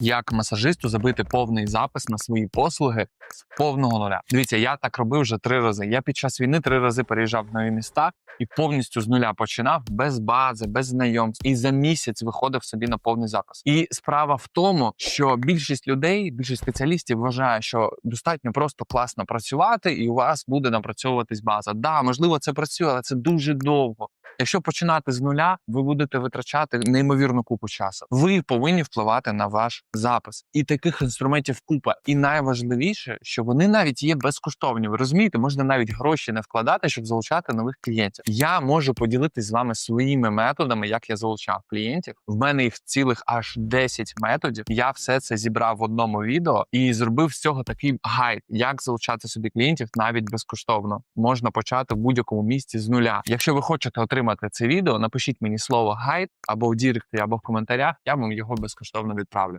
як масажисту забити повний запис на свої послуги з повного нуля. Дивіться, я так робив вже три рази. Я під час війни три рази переїжджав в нові міста і повністю з нуля починав без бази, без знайомств. І за місяць виходив собі на повний запис. І справа в тому, що більшість людей, більшість спеціалістів вважає, що достатньо просто класно працювати, і у вас буде напрацьовуватись база. Да, можливо, це працює, але це дуже довго. Якщо починати з нуля, ви будете витрачати неймовірну купу часу. Ви повинні впливати на ваш запис, і таких інструментів купа. І найважливіше, що вони навіть є безкоштовні. Ви розумієте, можна навіть гроші не вкладати, щоб залучати нових клієнтів. Я можу поділитись з вами своїми методами, як я залучав клієнтів. В мене їх цілих аж 10 методів. Я все це зібрав в одному відео і зробив з цього такий гайд, як залучати собі клієнтів навіть безкоштовно. Можна почати в будь-якому місці з нуля. Якщо ви хочете отримати це відео, напишіть мені слово гайд або в діректі, або в коментарях. Я вам його безкоштовно відправлю.